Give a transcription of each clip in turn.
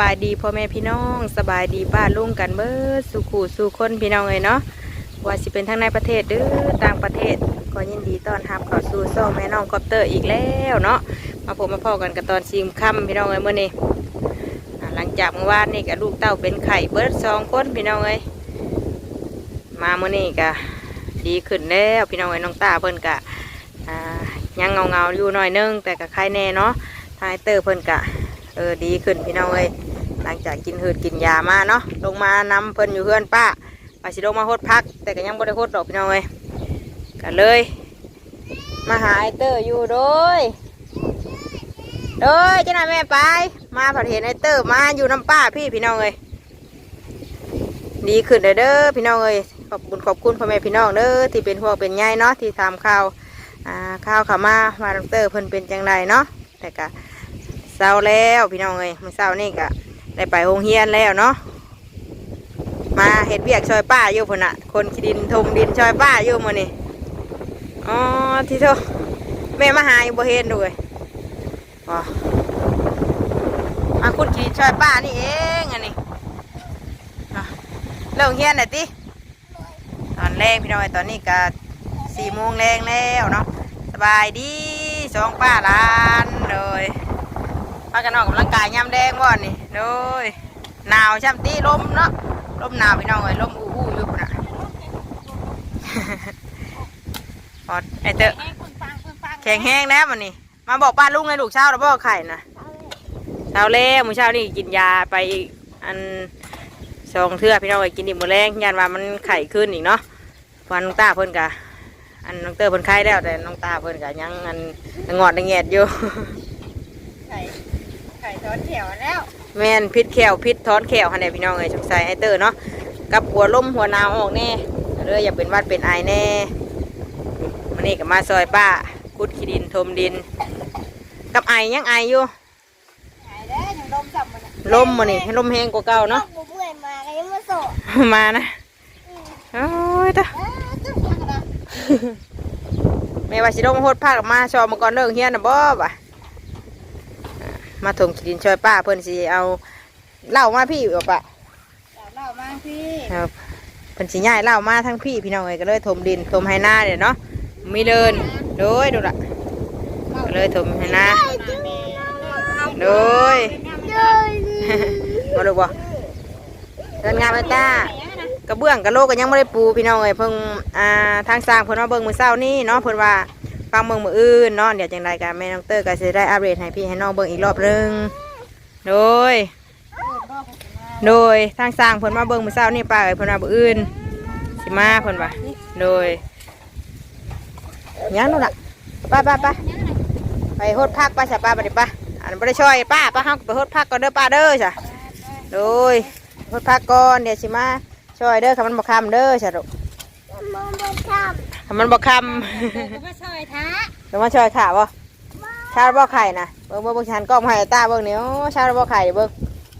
บายดีพ่อแม่พี่น้องสบายดีป้าลุงกันเบิดสู่ขู่สู่คนพี่น้องเลยเนาะว่าสิเป็นทั้งในประเทศหรือต่างประเทศก็ยินดีต้อนรับเข้าสู่โซ่แม่น้องคอปเตอร์อีกแล้วเนาะมาพบมาพ่อกันกันตอนชิมค่ำพี่น้องเลยเมื่อนี้หลังจากเมื่อวานนี่กับลูกเต้าเป็นไข่เบิดสองคนพี่น้องเลยมาเมื่อนี้ก็ดีขึ้นแล้วพี่น้องเลยน้องตาเพิ่นกะยังเงาเงาอยู่หน่อยนึงแต่กับไข่แน่เนาะทายเตอร์เพิ่นกะเออดีขึ้นพี่น้องเอ้ย หลังจากกินหืดกินยามาเนาะลงมานำเพิ่นอยู่เพื่อนป้าไปสิลงมาโคดพัก แต่ก็ยังบ่ได้โคดดอกพี่น้องเอ้ยก็เลย มาหาไอเตอร์อยู่โดยโดยเจ้าหน้าแม่ไป มาผัดเห็นไอเตอร์มาอยู่น้ำป้าพี่พี่น้องเอ้ยดีขึ้นเด้อพี่น้องเอ้ยขอบคุณขอบคุณพ่อแม่พี่น้องเด้อที่เป็นห่วงเป็นใยเนาะที่ทำข่าวอ่าข่าวขามาว่าดอกเตอร์เพิ่นเป็นจังไดเนาะแต่ก็เศร้าแล้วพี่น้องเอ้ยมื่อเศร้านี่ก็ ได้ไปโรงเรียนแล้วเนาะมาเห็ดเบียกช่วยป้าอยู่พุ่นน่ะคนขี้ดินทมดินช่วยป้าอยู่มื้อนี่อ๋อที่เท่าแม่มาหาอยู่บ่เห็นด้วยอ๋อมาคุดขี้ดินช่วยป้านี่เองอันนี้เลิกเรียนหน่อยติตอนแรงพี่น้อยตอนนี้ก็สี่โมงแรงแล้วเนาะสบายดีสองป้าหลานเลย พากันออกกำลังกายยามแดงว่อนนี่โดยหนาวช่ำตีลมเนาะลมหนาวพี่น้องเอ้ยลมอู้อู้อยู่นะพอดไอเตอะแข็งแห้งแล้วมันนี่มาบอกป้าลุงเลยลูกเช้าแล้วบอกไข่นะเช้าเล่มื้อเช้านี่กินยาไปอีกอันสองเทื่อพี่น้องเอ้กินดิบมือแรงยันว่ามันไข่ขึ้นอีกเนาะวันน้องตาเพิ่นกะอันน้องเตอร์เพิ่นไข้แล้วแต่น้องตาเพิ่นกะยังอันงอดแงดอยู่ ไข่ทอดเขียวแล้ว แม่นพิษแขวพิษท้อนแขวหันแหละพี่น้องเอ้ยสงสัยไอเตอร์เนาะกับหัวลมหัวหนาวออกแน่เลยอย่าเป็นหวัดเป็นไอแน่มันนี่ก็มาซอยป้าคุดขี้ดินทมดิน กับไอยังไออยู่ไข่แล้วยังลมจับมันลมมันนี่ให้ลมแห้งกว่าเก่าเนาะบุ้มเมื่อยมาก็ยังมาโซ่มานะโอ้ยตาจุ๊บยังนะแม่ว่าสิลงมาโหดผ้ากับมาชอบมาก่อนเลิกเฮียนนะบ่บ่ะ มาถมขี้ดินช่วยป้าเพิ่นสิเอาเหล้ามาพี่บ่ปะจับเรามาพี่ครับเพิ่นสิย้ายเหล่ามาทั้งพี่พี่น้องเอ้ยก็เลยถมดินถมให้หน้าเดี๋ยวเนาะมีเดินโดยดูละก็เลยถมให้หน้าโดยมาดูบ่เดินงานไปจ้ากระเบื้องกระโลกก็ยังไม่ได้ปูพี่น้องเอ้ยเพิ่งอ่าทางสร้างเพิ่นว่าเบิ่งมื้อเช้านี้เนาะเพิ่นว่า ฟังเบิ่งมืออื่นเนาะเดี๋ยวจังไดกันแม่น้องเตอร์ก็สิได้อัปเดตให้พี่ให้น้องเบิ่งอีกรอบหนึงโดย โดยทางสร้างเพิ่นมาเบิ่งมื้อเช้านี่ป้าเอ้ยเพิ่นว่าบ่อื่นสิมาเพิ่นว่าโดยยังนู่นล่ะป้าป้าป้าไปโฮดพักป้าจ้ะป้าบัดนี้ป้าอันบ่ได้ช่วยป้าป้าเฮาไปโฮดพักก่อนเด้อป้าเด้อจ้ะโดยโฮดพักก่อนเดี๋ยวสิมาช่วยเด้อคันมันบ่ค่ำเด้อจ้ะลูก มันบ่ค่ำก็มาซอยท้าำเดี๋ยวมาช่วยข่าบ่ชาบ่ไข่นะเบิ่งเบิ่งเบิ่งฉันกล้องให้ตาเบิ่งนี่โอ้ชาบ่ไข่เบิ่ง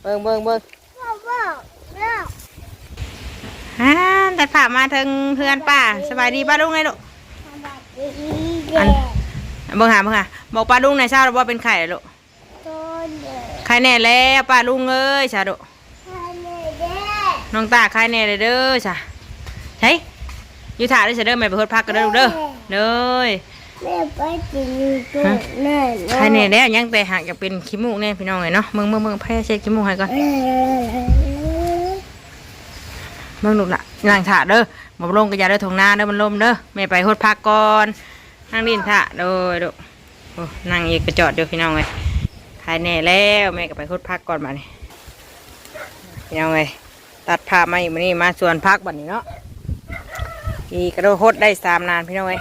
เบิ่งเบิ่งเบิ่งว้าวว้าวว้าวฮ่าแต่ผ่ามาถึงเพื่อนป้าสบายดีป้าลุงไงลูกอันเบิ่งหาเบิ่งหาบอกป้าลุงในอยเช้าว่าเป็นไข่ลูกต้นเด็กไข่แน่แล้วป้าลุงเอ้ยชาดุทานเลยเด้น้องตาไข่แน่เลยเด้อจ้ะใช่ อยู่ถ่ายได้เสยเด้อแม่ไปเฮ็ดพักกันเด้อลูกเด้อเด้อแม่ไปกินตัวแน่ไข่แน่แล้วยังแต่หากจะเป็นขี้มูกแน่พี่น้องเอ้ยเนาะเบิ่งเบิ่งเบิ่งแพ้เช็ดขี้มูกให้ก่อนเบิ่งลูกละนั่งถ่าเด้อบ่ลงก็อย่าเด้อทงหน้าเด้อมันลมเด้อแม่ไปเฮ็ดพักก่อนนั่งดินถ่าเด้อลูกโอ้นั่งอีกกระจอดเด้อพี่น้องเอ้ยไข่แน่แล้วแม่ก็ไปเฮ็ดพักก่อนบัดนี้พี่น้องเอ้ยตัดผ้ามาอีกมื้อนี้มาสวนพักบัดนี้เนาะ อีกระโดดฮดได้สามนานพี่น้องเอ้ย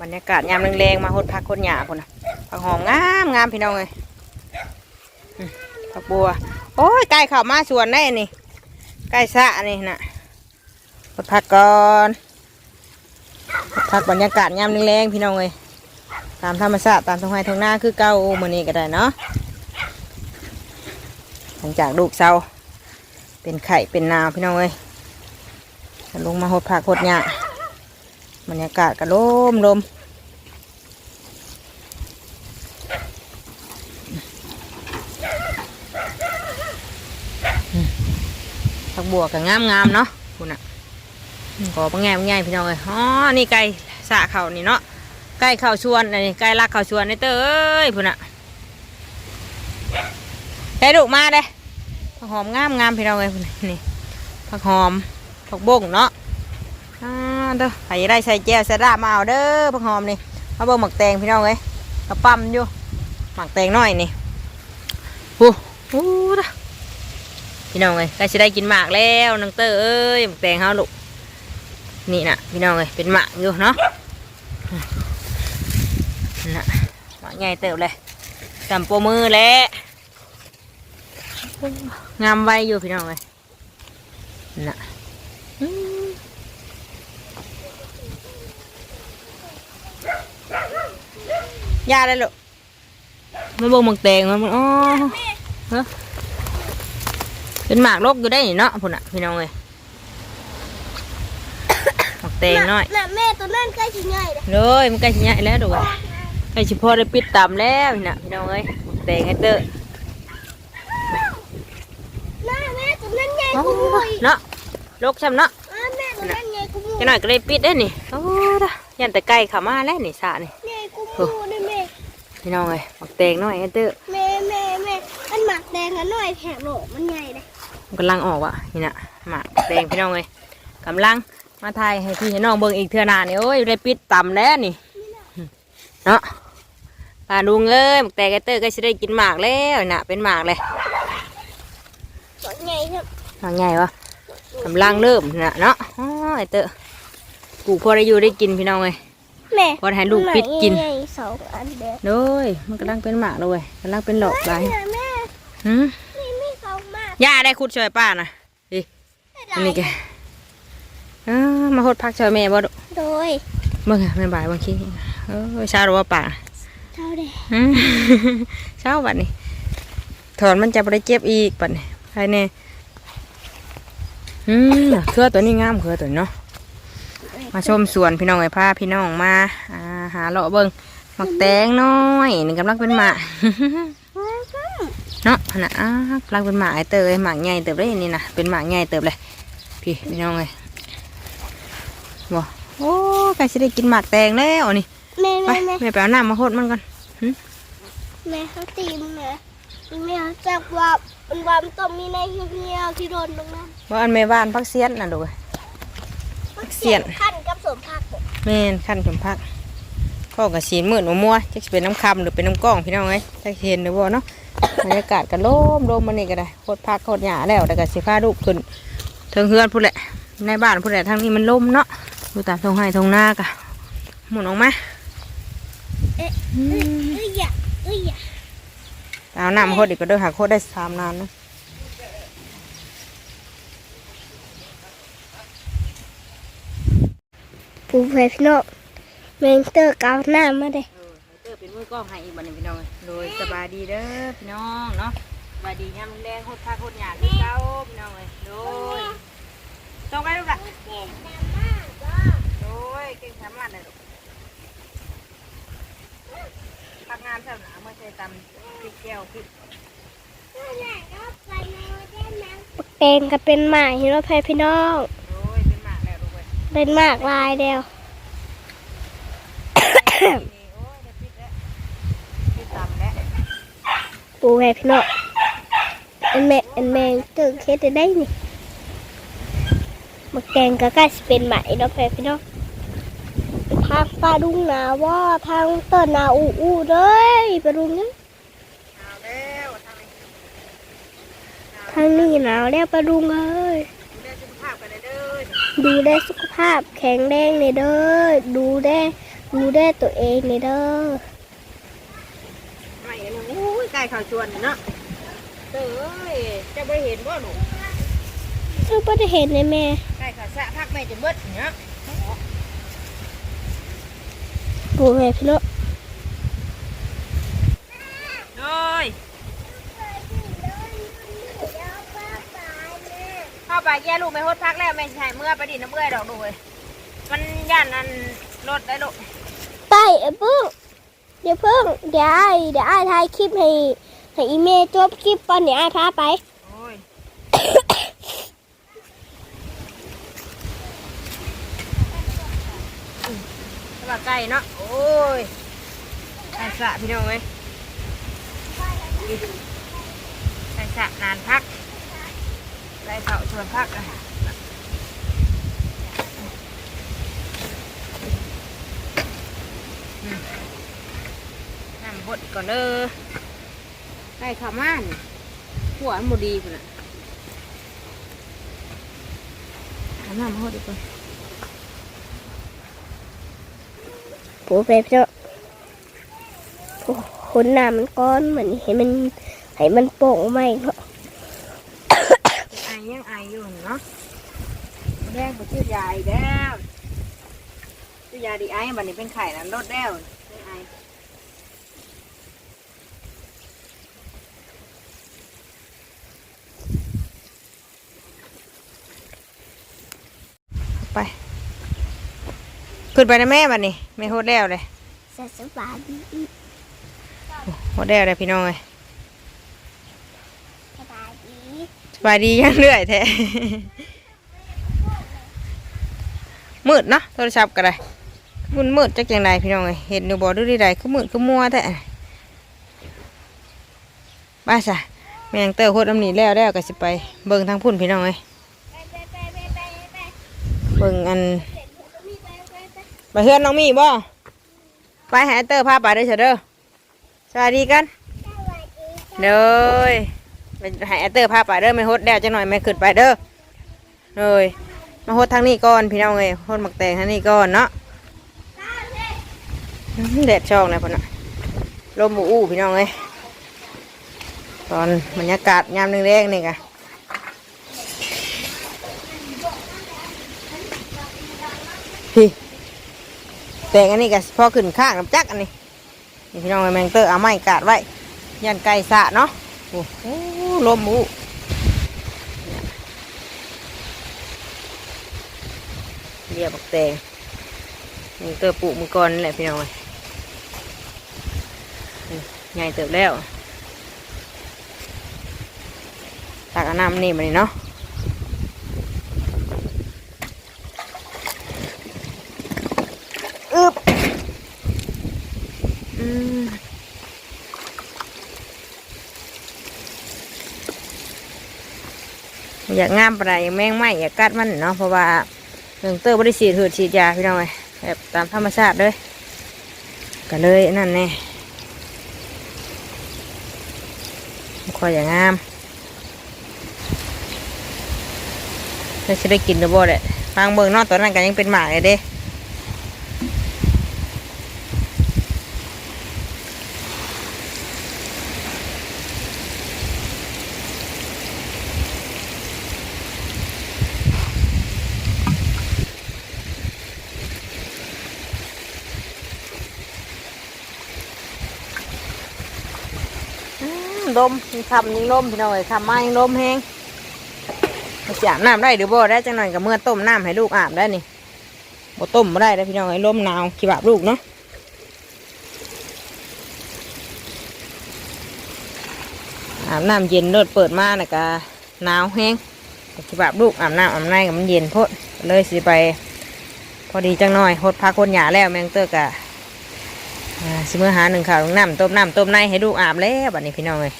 บรรยากาศยามแรงๆมาฮดพักคนหยาคนน่ะผักหอมงามงามพี่น้องเอ้ยผักบัว โอ้ยใกล้เข้ามาสวนได้อันนี่ใกล้สะนี่น่ะฮดพักก่อนพักบรรยากาศยามแรงๆพี่น้องเอ้ยตามธรรมชาติตามทงไห้ทงหน้าคือเก่ามื้อนี้ก็ได้เนาะหลังจากลูกเศร้าเป็นไข่เป็นนาวพี่น้องเอ้ย ลงมาหดผักหดหญ้าบรรยากาศก็ลมลมผักบัวกับงามงามเนาะคุณอะขอปังแง่ปังแง่พี่น้องเลยอ๋อนี่ไก่สะเขานี่เนาะไก่เข้าชวนอันนี้ไก่ลักเข้าชวนนเต้อเอ้ยพุ่นอะได้ดุมาเด้ผักหอมงามงามพี่น้องเลยพุ่นน่ะนี่ผักหอม ผักบงเนาะอ่าเด้อใครได้ใส่แก้วใส่ดาบมาเอาเด้อผักหอมนี่มาเบิ่งหมักแตงพี่น้องเลยกระปั๊มอยู่หมักแตงน้อยนี่โอ้โหเด้อพี่น้องเอ้ยใกล้จะได้กินหมากแล้วนังเตอร์เอ้ยหมากแตงเฮาลูกนี่นะพี่น้องเอ้ยเป็นหมากอยู่เนาะน่ะหมากใหญ่เติบเลยจำโปมือแล้วงามไวอยู่พี่น้องเอ้ยน่ะ ยาได้ลูกมาเบ่งหมากแตงมันอ๋อเฮ้เป็นหมากลกอยู่ได้นี่เนาะพุ่นอะพี่น้องเอ้ยหมากแตงน้อยน่ะแม่ตัวนั้นใกล้สิใหญ่เลยเลยมันใกล้สิใหญ่แล้วดูใกล้สิพอได้ปิดตามแล้วนี่นะพี่น้องเอ้ยหมากแตงไอ้เตอร์น่าแม่ตัวนั้นใหญ่โอ้กูมุยเนาะลกช้ำเนาะอ่าแม่ตัวนั้นใหญ่กูมุยจะหน่อยก็ได้ปิดได้นี่โอ้ดะยันแต่ไก่เข้ามาแล้วนี่สระนี่ใหญ่กูมุยนี่แม่ พี่น้องเอ้ยหมากแตงน้อยไอ้เตอร์แม่แม่แม่มันหมักแดงกันหน่อยแถมโหลมันใหญ่เลยมันกำลังออกว่ะนี่นะหมากแตงพี่น้องเอ้ยกำลังมาถ่ายให้พี่ให้น้องเบิ่งอีกเทื่อหน้านี่โอ้ยได้ปิดต่ำแล้วนี่เนาะป้าลุงเอ้ยหมากแตงไอ้เตอร์ก็จะได้กินหมากแล้วน่ะเป็นหมากเลยตัวใหญ่ครับทางไงวะกำลังเริ่มน่ะเนาะอ๋อไอเตอะปลูกพอได้อยู่ได้กินพี่น้องเลย แม่พอให้ลูกปิดกินใหญ่ๆสองอันเด็ดโดยมันกำลังเป็นหมากเลยกำลังเป็นหลอกไปแม่แม่หืมนี่ไม่สองมากย่าได้คุดช่วยป้านะดิอันนี้แกอ้ามาหดพักช่วยแม่บ่ดุโดยเบิ่งอะแม่บ่ายบางทีเออเช้าหรือว่าป่าเท่าเด็ดหืมเช้าบัดนี้ถอนมันจะบ่ได้เจ็บอีกบัดนี้ใครแน่อืมเครือตัวนี้งามเครือตัวนี้เนาะ มาชมสวนพี่น้องไอ้ผ้าพี่น้องมาอ่าหาเลาะเบิงหมักแตงน้อยนี่กำลังเป็นหมากเนาะขนาดอ่ากำลังเป็นหมากไอ้เตยหมากใหญ่เติบเลยนี่นะเป็นหมากใหญ่เติบเลยพี่พี่น้องเลยบ่โอ้ใกล้จะได้กินหมากแตงแล้วนี่แม่ไปแม่แม่แม่ไปเอาน้ำมาโคดมันก่อนแม่เขาตีมแม่แม่เขาจับว่ามันวามนต้องมีในเหี่ยวๆที่โดนตรงนั้นว่าอันแม่บ้านพักเสียนน่ะดูเว้ย เสียนขั้นกับสมผักบ่แม่นขั้นชมพักข้อกับสีหมื่นมัวมัวจะเป็นน้ำคำหรือเป็นน้ำกล้องพี่น้องเอ้ยจะเห็นหรือบ่เนาะบรรยากาศก็โล่มโล่มมันนี่ก็ได้โคตรพักโคตรหยาแล้วแต่ก็สิพาลูกขึ้นเทิงเฮือนพูดแหละ ในบ้านพูดแหละทางนี้มันล่มเนาะดูตามทงไห้ทงหน้ากะหมุนออกมาเอ้ยเอ้ยอย่าเอ้ยอย่าเอาน้ำมาโคตรอีกก็เด้อหาโคตรได้สามนานนะ ปูเพชรนกเมนเตอร์กาวหน้ามาเด้เตอเป็นมือกล้องให้อีกบันนึงพี่น้องโดยสบายดีเด้อพี่น้องเนาะสบายดียามแรงโคตรพักโคตรหยาคือเก้าพี่น้องเลยโดยต้องไปลูกละโดยเก่งสามารถเลยลูกพักงานเสร็จหนาเมื่อใช้ตำพริกแก้วพริกแตงก็เป็นหมาฮิโร่เพชรพี่น้อง เว้ยเป็นหมากลายเดียวนี่โอ้ยเดี๋ยวปิดแล้วปิดตำแล้วปูเพชรพี่น้องอันแม่อันแมงเตอร์เคสได้นี่หมักแตงก็ใกล้สิเป็นหมาฮิโร่เพชรพี่น้องทางปลาดุงนาว่าทางเต้นนาอูอูเลยปลาดุงเนี่ยเอาแล้วทำไมทางนี้หนาวแล้วปลาดุงเอ้ย ดูได้สุขภาพแข็งแรงเลยเด้อดูได้ดูได้ตัวเองเลยเด้อไม่เห็นโอ้ยไก่ข้าวชวนเนาะเด้อเอ้ยจะไปเห็นบ่หนูเออไ่ได้เห็นเลยแม่ไก่ข้าวสะพักแม่จะเบิดเนาะปูแม่พี่น้องโอ้ย ข้าไปแย่ลูกไปโฮดพักแล้วแม่ใช่เมื่อไปดินน้ำเบื่อดอกดูเลยมันย่านอันรถได้ลูกไปเอ้ยพิ่งเดี๋ยวเพิ่งเดี๋ยวไอเดี๋ยวไอ้ายถ่ายคลิปให้ให้อีเมย์จบคลิปตอนเดี๋ยวไอพาไปสบายอืไก่เนาะโอ้ยไก่สะพี่น้องเอ้ไก่สะนานพัก ไก่เผาชวนพักอะน้ำบดก่อนเด้อไก่ขาวม่านหัวมันบดีพุ่นน่ะเอาน้ำมาหดดีกว่าปูแบบเนาะโอ้คนน้ามันก้อนเหมือนเห็นมันให้มันโป่งไหมเนาะ อยังไออยู่เนาะแดงไปชื่อยาอีกแล้วชื่อยาดีไอบัดนี้เป็นไข่นั้นลดแล้วไม่ไอไป ขึ้นไปนะแม่บัดนี้ไม่โหดแล้วเลยสสบายดีโหดแล้วเลยพี่น้องเลย สบายดี สบายดียังเรื่อยแท้มืดเนาะโทรศัพท์ก็ได้มืดมืดจักอย่างไรพี่น้องเอ้ยเห็นอยู่บ่ดูดีใดคือมืดคือมัวแท้บ้าซะแมงเตอร์โคตรน้ำหนีแล้วแล้วก็สิไป เบิ่งทางพุ่นพี่น้องเอ้ยเบิ่งอันไปเฮือนน้องมีบ่ไปหาเตอร์พาไปเด้อเฉยเด้อสวัสดีกันเด้อ ไปหาเตอร์พาไปเด้อไม่ฮดแล้วจังหน่อยไม่ขึ้นไปเด้อเลยมาฮดทางนี้ก่อนพี่น้องเอ้ยฮดหมักแตงทางนี้ก่อนเนาะแดดช่องเลยพ่อน่ะลมบูอู้พี่น้องเอ้ยตอนบรรยากาศยามนึงแรงๆนี่กะพี่แต่งอันนี้กะพอขึ้นข้างน้ำจักอันนี้นี่พี่น้องเอ้ยแมงเตอร์เอาไม้กาดไว้ยันไก่สะเนาะ โอ้โหลมบูอู้เรียบบักแตงนี่เติบปลูกมือก่อนแหละพี่น้องใหญ่เติบแล้วตักน้ำนี่มานี่เนาะอึบอืม อยากงามปานใดแมงไหมอยากกัดมันเนาะเพราะว่าเรื่องเตอร์บริสีดหืดฉีดยาพี่น้องเลยแบบตามธรรมชาติเลยก็เลยนั่นแน่คอยอย่างงามไม่ใช่ได้กินหรือบ่เลยฟังเบิ่งนอกตอนนั้นก็ยังเป็นหมาเลยเด้ อืมลมมีคำยิงลมพี่น้องเอ้ยคำมายิงลมแห้งมันจะอาบน้ำได้หรือบ่ได้จังหน่อยกับเมื่อต้มน้ำให้ลูกอาบได้นี่บ่ต้มไม่ได้แล้วพี่น้องเอ้ลมหนาวขี้บาบลูกเนาะอาบน้ำเย็นเลิศเปิดมาน่ะกะหนาวแห้งขี้บาบลูกอาบน้ำอาบในกับมันเย็นพดเลยสิไป พอดีจังหน่อยหดพักคนหยาแล้วแมงเตอร์กะอ่าสิมื่อหาหนึ่งข่าวน้ำต้มน้ำต้มในให้ลูกอาบแล้วบัดนี้พี่น้องเลย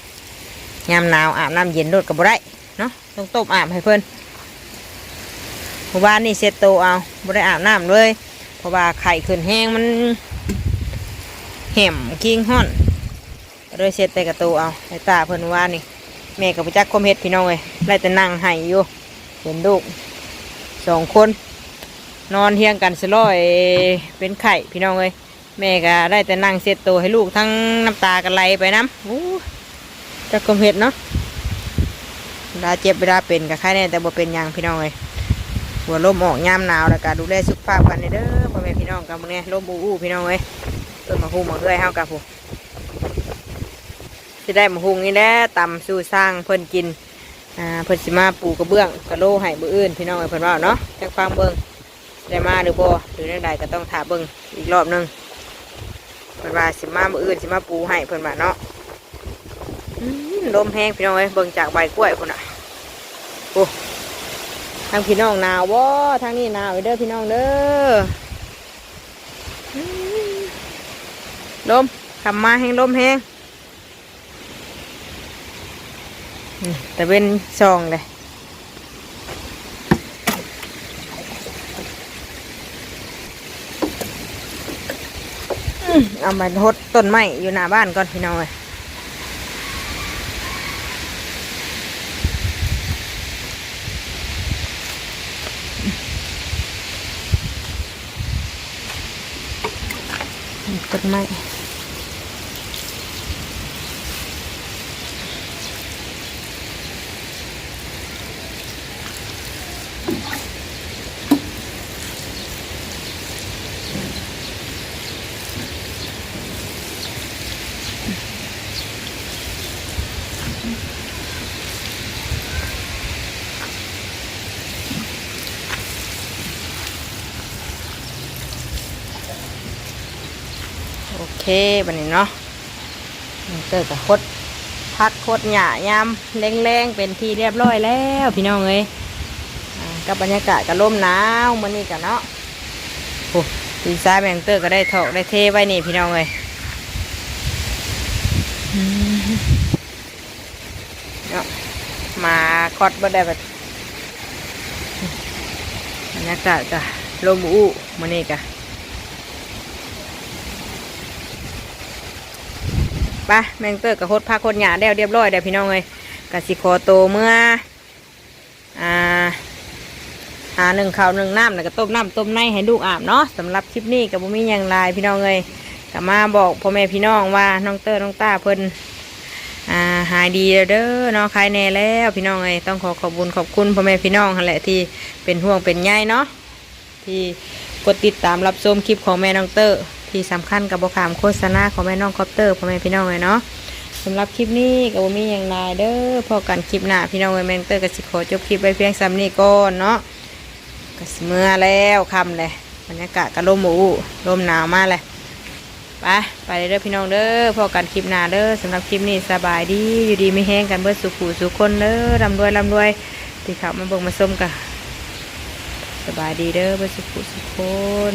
ยามหนาวอาบน้ำเย็นรดกับบ่ได้เนาะต้องต้มอาบให้เพิ่นเพราะว่านี่เซตโตวเอาบ่ได้อาบน้ำเลย เพราะว่าไข่ขึ้นแห้งมันแหมกิ้งห้อนเลยเซตแต่กระตูเอาไอตาเพิ่นว่านี่แม่กับพจักคมเฮ็ดพี่น้องเลยไล่แต่นั่งให้อยู่เห็นลูกสองคน นอนเทียงกันสลอยเป็นไข่พี่น้องเลยแม่ก็ได้แต่นั่งเช็ดตัวให้ลูกทั้งน้ำตากันไหลไปน้ำอู้ จะกลมเห็ดเนาะเวลาเจ็บเวลาเป็นกับใครแน่แต่บ่เป็นยังพี่น้องเลยหัวลมออกยามหนาวแล้วก็ดูแลสุขภาพกันเด้อพ่อแม่พี่น้องกันมื้อนี้ลมบูอู้พี่น้องเลยต้นมะฮุงมาเรื่อยเฮากับผู้สิได้มะฮุงนี่แหละตำสู่สร้างเพิ่นกินอ่าเพิ่นสิมาปูกระเบื้องกระโลให้บื้ออื่นพี่น้องเอ้ยเพิ่นว่าเนาะจักฟังเบิ่งได้มาหรือบ่หรือใดๆก็ต้องถาเบิ่งอีกรอบหนึงเพิ่นว่าสิมามื้ออื่นสิมาปูให้เพิ่นว่าเนาะ ลมแห้งพี่น้องเอ้ยเบิ่งจากใบกล้วยพุ่นน่ะโอ้ทางพี่น้องหนาวบ่ทางนี้หนาวเด้อพี่น้องเด้อลมคำมาแห้งลมแห้งแต่เป็นซองเลยเอามาทดต้นไม้อยู่หน้าบ้านก่อนพี่น้องเลย ต้นไม้ เคบันนี้เนาะเกิดกับคดพักคดหยายามแรงๆเป็นที่เรียบร้อยแล้วพี่น้องเอ้ยกับบรรยากาศกับลมหนาวมันนี่กันเนาะโอ้ดีไซน์แมงเตอร์ก็ได้ถอกได้เทไว้นี่พี่น้องเอ้ยมเนาะมาคอดบ่ได้แบบบรรยากาศกับลมอู้มันนี่กะ ไปแมงเตอร์กับโคตรพาโคตรหยาแล้วเรียบร้อยเดี๋ยวพี่น้องเลยกสิโคโตเมื่ออ่าหาหนึ่งข้าวหนึ่งน้ำแล้วก็ต้มน้ำต้มในให้ลูกอาบเนาะสำหรับคลิปนี้กับบุ้มีอย่างไรพี่น้องเลยก็มาบอกพ่อแม่พี่น้องว่าน้องเตอร์น้องตาเพิ่นอ่าหายดีแล้วเด้อเนาะคลายแน่แล้วพี่น้องเลยต้องขอขอบคุญขอบคุณพ่อแม่พี่น้องแหละที่เป็นห่วงเป็นใยเนาะที่กดติดตามรับชมคลิปของแม่น้องเตอร์ ที่สำคัญกับบขามโฆษณาของแม่น้องคอปเตอร์พ่อแม่พี่น้องเลยเนาะสำหรับคลิปนี้ก็บ่มีอย่างไรเด้อพอกันคลิปหน้าพี่น้องเอ้ยแมงเตอร์ก็สิขอจบคลิปไปเพียงซ้ำนี้ก่อนเนาะก็สิเมื่อแล้วคำเลยบรรยากาศก็ลมหมูลมหนาวมากเลยไปไปเด้อพี่น้องเด้อพอกันคลิปหน้าเด้อสำหรับคลิปนี้สบายดีอยู่ดีไม่แห้งกันเบิดสุขูสุขคนเด้อรำรวยรำรวยที่เขามาบ่งมาส้มกันสบายดีเด้อเบิดสุขูสุขคน